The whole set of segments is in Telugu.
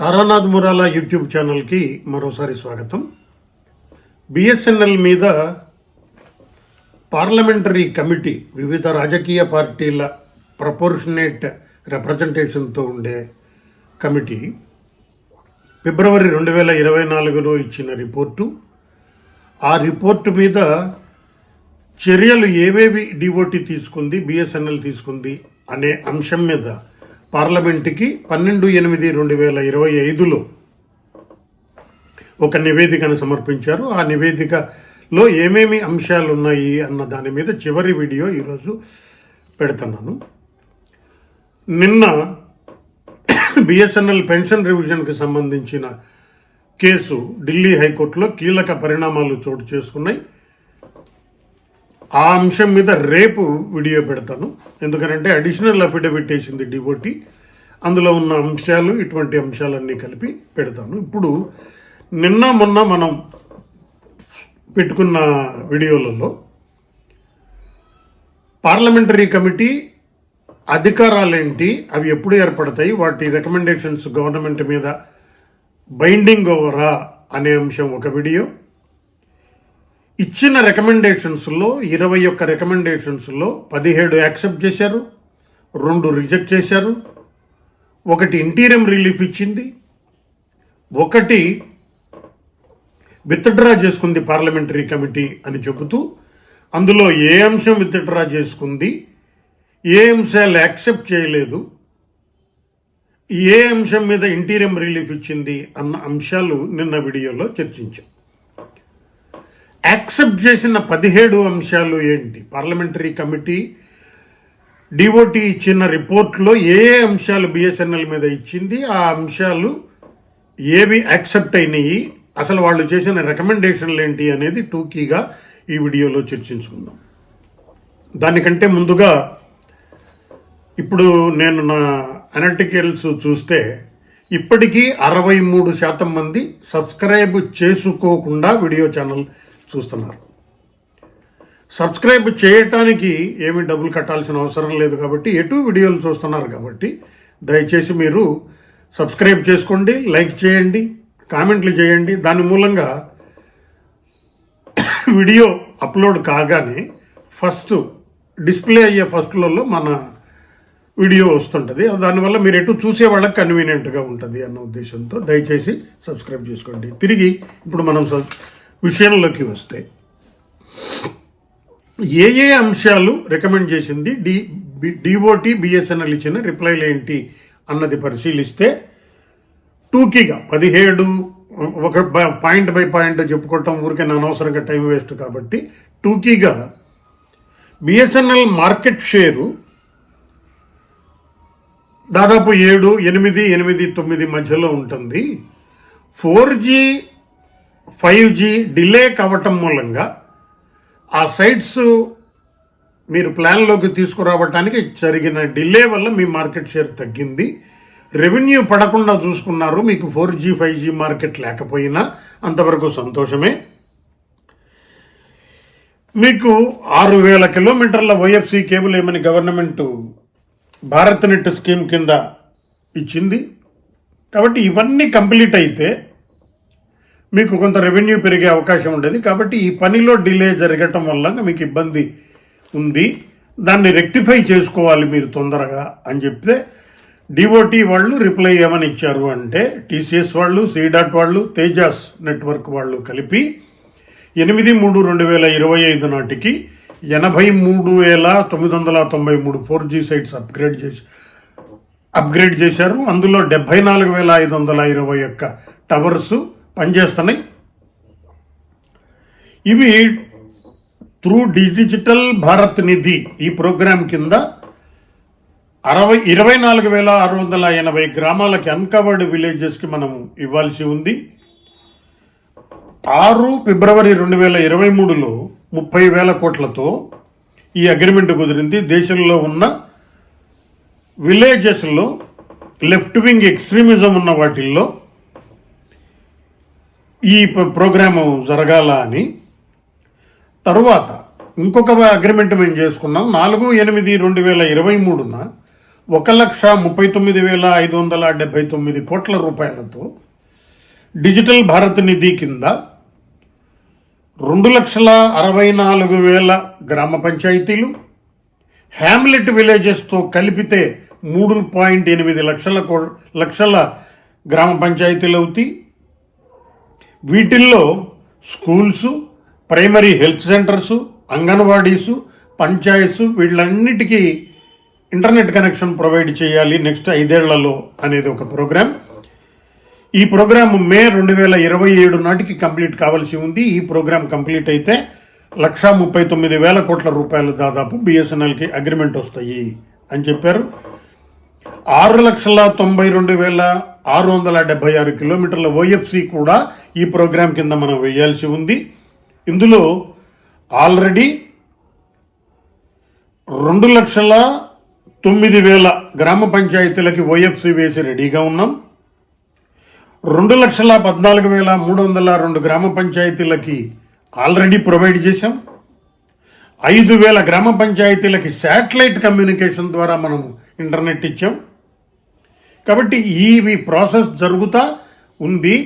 తారానాథ్ మురాలా యూట్యూబ్ ఛానల్కి మరోసారి స్వాగతం. బిఎస్ఎన్ఎల్ మీద పార్లమెంటరీ కమిటీ వివిధ రాజకీయ పార్టీల ప్రపోర్షనేట్ రిప్రజెంటేషన్తో ఉండే కమిటీ ఫిబ్రవరి రెండు వేల ఇరవై నాలుగులో ఇచ్చిన రిపోర్టు. ఆ రిపోర్టు మీద చర్యలు ఏవేవి డిఓటి తీసుకుంది బిఎస్ఎన్ఎల్ తీసుకుంది అనే అంశం మీద పార్లమెంటుకి పన్నెండు ఎనిమిది రెండు వేల ఇరవై ఐదులో ఒక నివేదికను సమర్పించారు. ఆ నివేదికలో ఏమేమి అంశాలు ఉన్నాయి అన్న దాని మీద చివరి వీడియో ఈరోజు పెడుతున్నాను. నిన్న బిఎస్ఎన్ఎల్ పెన్షన్ రివిజన్కి సంబంధించిన కేసు ఢిల్లీ హైకోర్టులో కీలక పరిణామాలు చోటు చేసుకున్నాయి. ఆ అంశం మీద రేపు వీడియో పెడతాను. ఎందుకంటే అడిషనల్ అఫిడవిట్ వేసింది డివోటి అందులో ఉన్న అంశాలు ఇటువంటి అంశాలన్నీ కలిపి పెడతాను. ఇప్పుడు నిన్న మొన్న మనం పెట్టుకున్న వీడియోలలో పార్లమెంటరీ కమిటీ అధికారాలేంటి అవి ఎప్పుడు ఏర్పడతాయి వాటి రికమెండేషన్స్ గవర్నమెంట్ మీద బైండింగ్ ఓవరా అనే అంశం ఒక వీడియో. ఇచ్చిన రికమెండేషన్స్లో ఇరవై ఒక్క రికమెండేషన్స్లో పదిహేడు యాక్సెప్ట్ చేశారు రెండు రిజెక్ట్ చేశారు. ఒకటి ఇంటీరియం రిలీఫ్ ఇచ్చింది ఒకటి విత్డ్రా చేసుకుంది పార్లమెంటరీ కమిటీ అని చెబుతూ అందులో ఏ అంశం విత్డ్రా చేసుకుంది ఏ అంశాలు యాక్సెప్ట్ చేయలేదు ఏ అంశం మీద ఇంటీరియం రిలీఫ్ ఇచ్చింది అన్న అంశాలు నిన్న వీడియోలో చర్చించాం. యాక్సెప్ట్ చేసిన పదిహేడు అంశాలు ఏంటి? పార్లమెంటరీ కమిటీ డిఓటి ఇచ్చిన రిపోర్ట్లో ఏ ఏ అంశాలు బిఎస్ఎన్ఎల్ మీద ఇచ్చింది ఆ అంశాలు ఏవి యాక్సెప్ట్ అయినాయి అసలు వాళ్ళు చేసిన రికమెండేషన్లు ఏంటి అనేది టూకీగా ఈ వీడియోలో చర్చించుకుందాం. దానికంటే ముందుగా ఇప్పుడు నేను నా అనలిటికల్స్ చూస్తే ఇప్పటికీ అరవై మూడు శాతం మంది సబ్స్క్రైబ్ చేసుకోకుండా వీడియో ఛానల్ చూస్తున్నారు. సబ్స్క్రైబ్ చేయటానికి ఏమీ డబ్బులు కట్టాల్సిన అవసరం లేదు కాబట్టి ఎటు వీడియోలు చూస్తున్నారు కాబట్టి దయచేసి మీరు సబ్స్క్రైబ్ చేసుకోండి లైక్ చేయండి కామెంట్లు చేయండి. దాని మూలంగా వీడియో అప్లోడ్ కాగానే ఫస్ట్ డిస్ప్లే అయ్యే ఫస్ట్లలో మన వీడియో వస్తుంటుంది. దానివల్ల మీరు ఎటు చూసే వాళ్ళకి కన్వీనియంట్గా ఉంటుంది అన్న ఉద్దేశంతో దయచేసి సబ్స్క్రైబ్ చేసుకోండి. తిరిగి ఇప్పుడు మనం విషయంలోకి వస్తే ఏ ఏ అంశాలు రికమెండ్ చేసింది? డి డిఓటి బిఎస్ఎన్ఎల్ ఇచ్చిన రిప్లైలు ఏంటి అన్నది పరిశీలిస్తే టూకీగా పదిహేడు ఒక బ- పాయింట్ బై పాయింట్ చెప్పుకోవటం ఊరికే అనవసరంగా టైం వేస్ట్ కాబట్టి టూకీగా బిఎస్ఎన్ఎల్ మార్కెట్ షేరు దాదాపు ఏడు ఎనిమిది ఎనిమిది తొమ్మిది మధ్యలో ఉంటుంది. Four G five G delay కావటం మూలంగా ఆ సైట్స్ మీరు ప్లాన్లోకి తీసుకురావటానికి జరిగిన డిలే వల్ల మీ మార్కెట్ షేర్ తగ్గింది. రెవెన్యూ పడకుండా చూసుకున్నారు. మీకు four G five G market లేకపోయినా అంతవరకు సంతోషమే. మీకు ఆరు వేల కిలోమీటర్ల ఓఎఫ్సి కేబుల్ ఏమని గవర్నమెంట్ భారత్ నెట్ స్కీమ్ కింద ఇచ్చింది. కాబట్టి ఇవన్నీ కంప్లీట్ అయితే మీకు కొంత రెవెన్యూ పెరిగే అవకాశం ఉండేది. కాబట్టి ఈ పనిలో డిలే జరగటం వల్ల మీకు ఇబ్బంది ఉంది. దాన్ని రెక్టిఫై చేసుకోవాలి మీరు తొందరగా అని చెప్తే డిఓటీ వాళ్ళు రిప్లై ఏమని ఇచ్చారు అంటే టీసీఎస్ వాళ్ళు సీడాట్ వాళ్ళు తేజాస్ నెట్వర్క్ వాళ్ళు కలిపి ఎనిమిది మూడు రెండు వేల ఇరవై ఐదు నాటికి ఎనభై మూడు వేల తొమ్మిది వందల తొంభై మూడు ఫోర్ జీ సైట్స్ అప్గ్రేడ్ చేసి అప్గ్రేడ్ చేశారు. అందులో డెబ్భై నాలుగు వేల ఐదు వందల ఇరవై ఒక్క టవర్సు పనిచేస్తున్నాయి. ఇవి త్రూ డిజిటల్ భారత్ నిధి ఈ ప్రోగ్రాం కింద అరవై ఇరవై నాలుగు వేల ఆరు వందల ఎనభై గ్రామాలకి అన్కవర్డ్ విలేజెస్కి మనం ఇవ్వాల్సి ఉంది. ఆరు ఫిబ్రవరి రెండు వేల ఇరవై మూడులో ముప్పై వేల కోట్లతో ఈ అగ్రిమెంట్ కుదిరింది. దేశంలో ఉన్న విలేజెస్లో లెఫ్ట్ వింగ్ ఎక్స్ట్రీమిజం ఉన్న వాటిల్లో ఈ ప్రోగ్రాము జరగాల అని. తరువాత ఇంకొక అగ్రిమెంట్ మేము చేసుకున్నాం. నాలుగు ఎనిమిది రెండు వేల ఇరవై మూడున ఒక లక్ష ముప్పై తొమ్మిది వేల ఐదు వందల డెబ్బై తొమ్మిది కోట్ల రూపాయలతో డిజిటల్ భారత్ నిధి కింద రెండు లక్షల అరవై నాలుగు వేల గ్రామ పంచాయతీలు హ్యామ్లెట్ విలేజెస్తో కలిపితే మూడు పాయింట్ ఎనిమిది లక్షల కో లక్షల గ్రామ పంచాయతీలు అవుతాయి. వీటిల్లో schools primary health centres anganwadis panchayats వీళ్ళన్నిటికీ internet connection provide చేయాలి నెక్స్ట్ ఐదేళ్ళలో అనేది ఒక ప్రోగ్రామ్. ఈ ప్రోగ్రామ్ మే రెండు వేల ఇరవై ఏడు నాటికి కంప్లీట్ కావాల్సి ఉంది. ఈ ప్రోగ్రామ్ కంప్లీట్ అయితే లక్షా ముప్పై తొమ్మిది వేల కోట్ల రూపాయలు దాదాపు బిఎస్ఎన్ఎల్కి అగ్రిమెంట్ వస్తాయి అని చెప్పారు. ఆరు లక్షల తొంభై రెండు వేల ఆరు వందల డెబ్బై ఆరు కిలోమీటర్ల ఓఎఫ్సి కూడా ఈ ప్రోగ్రాం కింద మనం వేయాల్సి ఉంది. ఇందులో ఆల్రెడీ రెండు లక్షల తొమ్మిది వేల గ్రామ పంచాయతీలకి ఓఎఫ్సి వేసి రెడీగా ఉన్నాం. రెండు లక్షల పద్నాలుగు వేల మూడు వందల రెండు గ్రామ పంచాయతీలకి ఆల్రెడీ ప్రొవైడ్ చేశాం. ఐదు వేల గ్రామ పంచాయతీలకి శాటిలైట్ కమ్యూనికేషన్ ద్వారా మనం ఇంటర్నెట్ ఇచ్చాం. కాబట్టి ఈ ప్రాసెస్ జరుగుతా ఉంది.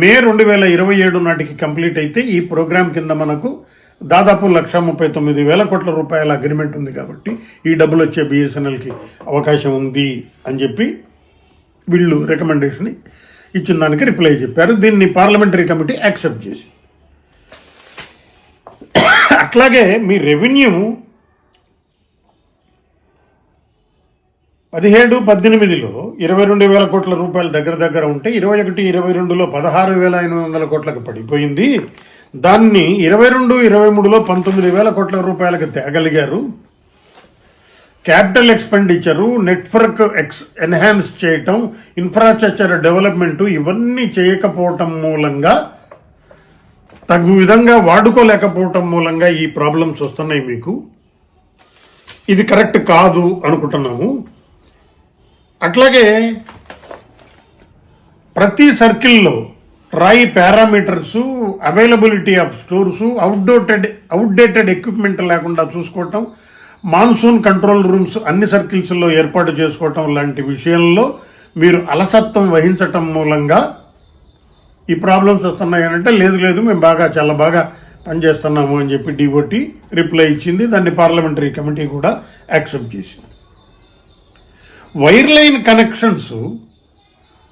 మే రెండు వేల ఇరవై ఏడు నాటికి కంప్లీట్ అయితే ఈ ప్రోగ్రాం కింద మనకు దాదాపు లక్ష ముప్పై తొమ్మిది వేల కోట్ల రూపాయల అగ్రిమెంట్ ఉంది కాబట్టి ఈ డబ్బులు వచ్చే బిఎస్ఎన్ఎల్కి అవకాశం ఉంది అని చెప్పి వీళ్ళు రికమెండేషన్ ఇచ్చిన దానికి రిప్లై చెప్పారు. దీన్ని పార్లమెంటరీ కమిటీ యాక్సెప్ట్ చేసి అట్లాగే మీ రెవెన్యూ పదిహేడు పద్దెనిమిదిలో ఇరవై రెండు వేల కోట్ల రూపాయల దగ్గర దగ్గర ఉంటే ఇరవై ఒకటి ఇరవై రెండులో పదహారు వేల ఎనిమిది వందల కోట్లకు పడిపోయింది. దాన్ని ఇరవై రెండు ఇరవై మూడులో పంతొమ్మిది వేల కోట్ల రూపాయలకు తేగలిగారు. క్యాపిటల్ ఎక్స్పెండిచరు నెట్వర్క్ ఎక్స్ ఎన్హాన్స్ చేయటం ఇన్ఫ్రాస్ట్రక్చర్ డెవలప్మెంట్ ఇవన్నీ చేయకపోవటం మూలంగా తగు విధంగా వాడుకోలేకపోవటం మూలంగా ఈ ప్రాబ్లమ్స్ వస్తున్నాయి మీకు. ఇది కరెక్ట్ కాదు అనుకుంటున్నాము. అట్లాగే ప్రతి సర్కిల్లో రాయి parameters availability of stores outdated outdated equipment లేకుండా చూసుకోవటం మాన్సూన్ కంట్రోల్ రూమ్స్ అన్ని సర్కిల్స్లో ఏర్పాటు చేసుకోవటం లాంటి విషయంలో మీరు అలసత్వం వహించటం మూలంగా ఈ ప్రాబ్లమ్స్ వస్తున్నాయి అంటే లేదు లేదు మేము బాగా చాలా బాగా పనిచేస్తున్నాము అని చెప్పి డిఓటి రిప్లై ఇచ్చింది. దాన్ని పార్లమెంటరీ కమిటీ కూడా యాక్సెప్ట్ చేసింది. వైర్లైన్ కనెక్షన్స్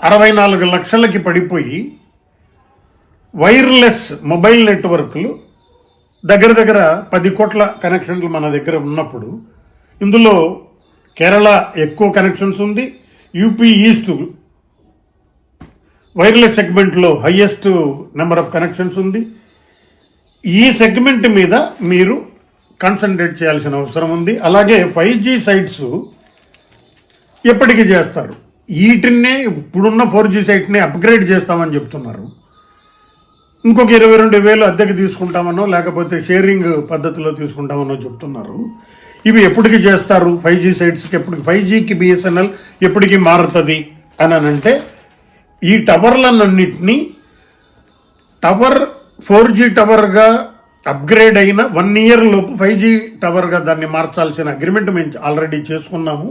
అరవై నాలుగు లక్షలకి పడిపోయి వైర్లెస్ మొబైల్ నెట్వర్క్లు దగ్గర దగ్గర పది కోట్ల కనెక్షన్లు మన దగ్గర ఉన్నప్పుడు ఇందులో కేరళ ఎక్కువ కనెక్షన్స్ ఉంది యూపీ ఈస్ట్ వైర్లెస్ సెగ్మెంట్లో హయ్యెస్ట్ నెంబర్ ఆఫ్ కనెక్షన్స్ ఉంది. ఈ సెగ్మెంట్ మీద మీరు కాన్సన్ట్రేట్ చేయాల్సిన అవసరం ఉంది. అలాగే ఫైవ్ జీ సైట్స్ ఎప్పటికీ చేస్తారు. వీటినే ఇప్పుడున్న ఫోర్ జీ సైట్ని అప్గ్రేడ్ చేస్తామని చెప్తున్నారు. ఇంకొక ఇరవై రెండు వేలు అద్దెకి తీసుకుంటామనో లేకపోతే షేరింగ్ పద్ధతిలో తీసుకుంటామనో చెప్తున్నారు. ఇవి ఎప్పటికి చేస్తారు? ఫైవ్ జీ సైట్స్కి ఎప్పటికి ఫైవ్ జీకి బిఎస్ఎన్ఎల్ ఎప్పటికి మారుతుంది అని అని అంటే ఈ టవర్లన్నింటినీ టవర్ ఫోర్ జీ టవర్గా అప్గ్రేడ్ అయిన వన్ ఇయర్ లోపు ఫైవ్ జీ టవర్గా దాన్ని మార్చాల్సిన అగ్రిమెంట్ మేము ఆల్రెడీ చేసుకున్నాము.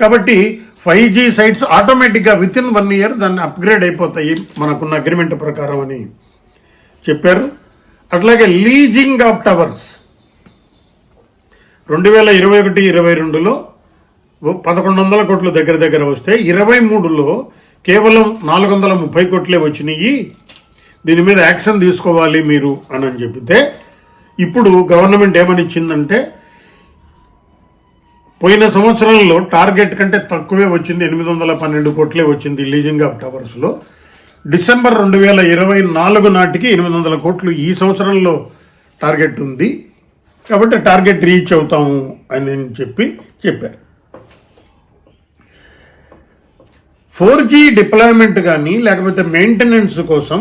కాబట్టి ఫైవ్ జీ సైట్స్ ఆటోమేటిక్గా విత్ ఇన్ వన్ ఇయర్ దాన్ని అప్గ్రేడ్ అయిపోతాయి మనకున్న అగ్రిమెంట్ ప్రకారం అని చెప్పారు. అట్లాగే లీజింగ్ ఆఫ్ టవర్స్ రెండు వేల ఇరవై ఒకటి ఇరవై రెండులో పదకొండు వందల కోట్లు దగ్గర దగ్గర వస్తే ఇరవై మూడులో కేవలం నాలుగు వందల ముప్పై కోట్లే వచ్చినాయి. దీని మీద యాక్షన్ తీసుకోవాలి మీరు అని అని చెప్పితే ఇప్పుడు గవర్నమెంట్ ఏమని ఇచ్చిందంటే పోయిన సంవత్సరంలో టార్గెట్ కంటే తక్కువే వచ్చింది ఎనిమిది వందల పన్నెండు కోట్లే వచ్చింది లీజింగ్ ఆఫ్ టవర్స్లో డిసెంబర్ రెండు వేల ఇరవై నాలుగు నాటికి ఎనిమిది వందల కోట్లు ఈ సంవత్సరంలో టార్గెట్ ఉంది. కాబట్టి టార్గెట్ రీచ్ అవుతాము అని చెప్పి చెప్పారు. ఫోర్ జీ డిప్లాయ్మెంట్ కానీ లేకపోతే మెయింటెనెన్స్ కోసం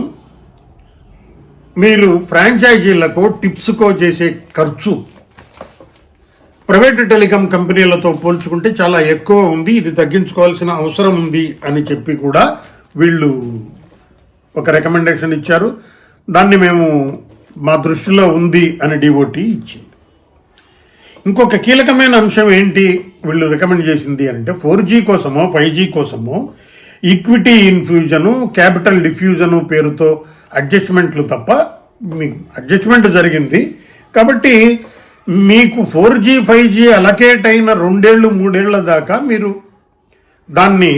మీరు ఫ్రాంచైజీలకు టిప్స్కో చేసే ఖర్చు ప్రైవేట్ టెలికాం కంపెనీలతో పోల్చుకుంటే చాలా ఎక్కువ ఉంది. ఇది తగ్గించుకోవాల్సిన అవసరం ఉంది అని చెప్పి కూడా వీళ్ళు ఒక రికమెండేషన్ ఇచ్చారు. దాన్ని మేము మా దృష్టిలో ఉంది అని డిఓటీ ఇచ్చింది. ఇంకొక కీలకమైన అంశం ఏంటి వీళ్ళు రికమెండ్ చేసింది అంటే ఫోర్ జీ కోసమో ఫైవ్ జీ కోసమో ఈక్విటీ ఇన్ఫ్యూజను క్యాపిటల్ డిఫ్యూజను పేరుతో అడ్జస్ట్మెంట్లు తప్ప మీకు అడ్జస్ట్మెంట్ జరిగింది. కాబట్టి మీకు four G five G allocate అయిన రెండేళ్ళు మూడేళ్ళ దాకా మీరు దాన్ని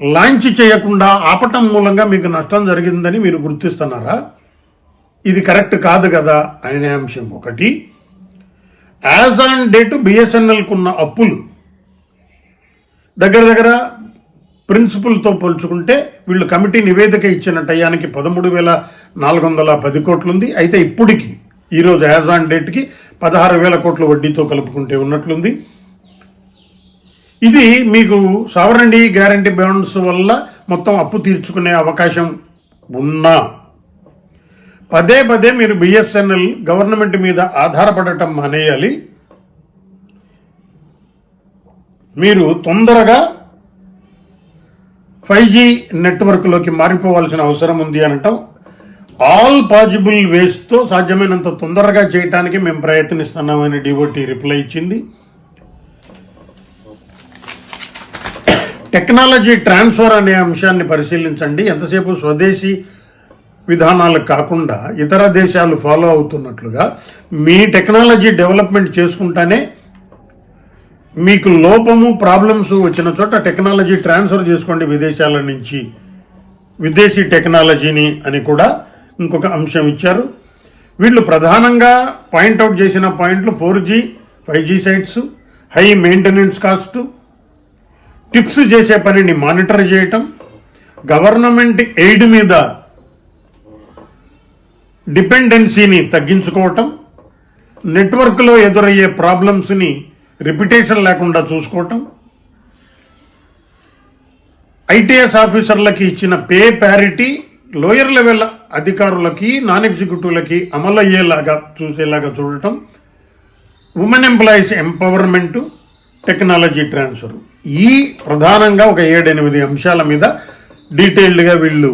లాంచ్ చేయకుండా ఆపటం మూలంగా మీకు నష్టం జరిగిందని మీరు గుర్తిస్తున్నారా? ఇది కరెక్ట్ కాదు కదా అనే అంశం ఒకటి. యాజ్ ఆన్ డేట్ బిఎస్ఎన్ఎల్కు ఉన్న అప్పులు దగ్గర దగ్గర ప్రిన్సిపల్తో పోల్చుకుంటే వీళ్ళు కమిటీ నివేదిక ఇచ్చిన టయానికి పదమూడు వేల నాలుగు వందల పది కోట్లు ఉంది అయితే ఇప్పటికీ ఈరోజు యాజ్ ఆన్ డేట్కి పదహారు వేల కోట్ల వడ్డీతో కలుపుకుంటే ఉన్నట్లుంది. ఇది మీకు సావరండి గ్యారంటీ బాండ్స్ వల్ల మొత్తం అప్పు తీర్చుకునే అవకాశం ఉన్నా. పదే పదే మీరు బిఎస్ఎన్ఎల్ గవర్నమెంట్ మీద ఆధారపడటం మానేయాలి. మీరు తొందరగా ఫైవ్ జీ నెట్వర్క్లోకి మారిపోవాల్సిన అవసరం ఉంది అనటం ఆల్ పాజిబుల్ వేస్తో సాధ్యమైనంత తొందరగా చేయటానికి మేము ప్రయత్నిస్తున్నామని డివోటీ రిప్లై ఇచ్చింది. టెక్నాలజీ ట్రాన్స్ఫర్ అనే అంశాన్ని పరిశీలించండి. ఎంతసేపు స్వదేశీ విధానాలు కాకుండా ఇతర దేశాలు ఫాలో అవుతున్నట్లుగా మీ టెక్నాలజీ డెవలప్మెంట్ చేసుకుంటానే మీకు లోపము ప్రాబ్లమ్స్ వచ్చిన చోట టెక్నాలజీ ట్రాన్స్ఫర్ చేసుకోండి విదేశాల నుంచి. విదేశీ టెక్నాలజీని అని కూడా ఇంకొక అంశం ఇచ్చారు. వీళ్ళు ప్రధానంగా పాయింట్అవుట్ చేసిన పాయింట్లు four G five G sites high maintenance cost tips చేసే పనిని మానిటర్ చేయటం గవర్నమెంట్ ఎయిడ్ మీద డిపెండెన్సీని తగ్గించుకోవటం నెట్వర్క్లో ఎదురయ్యే ప్రాబ్లమ్స్ని రిపిటేషన్ లేకుండా చూసుకోవటం ఐటీఎస్ ఆఫీసర్లకి ఇచ్చిన పే ప్యారిటీ లోయర్ లెవెల్ అధికారులకి నాన్ ఎగ్జిక్యూటివ్లకి అమలు అయ్యేలాగా చూసేలాగా చూడటం women employees empowerment technology transfer ఈ ప్రధానంగా ఒక ఏడెనిమిది అంశాల మీద డీటెయిల్డ్గా వీళ్ళు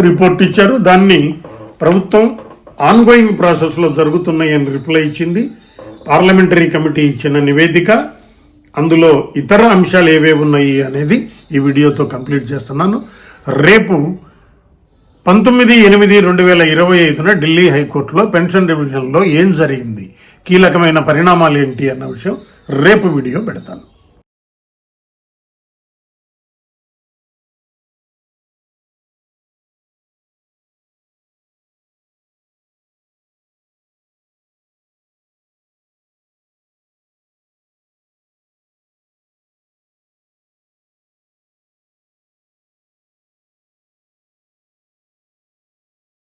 రిపోర్ట్ ఇచ్చారు. దాన్ని ప్రభుత్వం ఆన్గోయింగ్ ప్రాసెస్లో జరుగుతున్నాయని రిప్లై ఇచ్చింది. పార్లమెంటరీ కమిటీ ఇచ్చిన నివేదిక. అందులో ఇతర అంశాలు ఏవేవి ఉన్నాయి అనేది ఈ వీడియోతో కంప్లీట్ చేస్తున్నాను. రేపు పంతొమ్మిది ఎనిమిది రెండు వేల ఇరవై ఐదున ఢిల్లీ హైకోర్టులో పెన్షన్ రివిజన్లో ఏం జరిగింది? కీలకమైన పరిణామాలు ఏంటి అన్న విషయం రేపు వీడియో పెడతాను.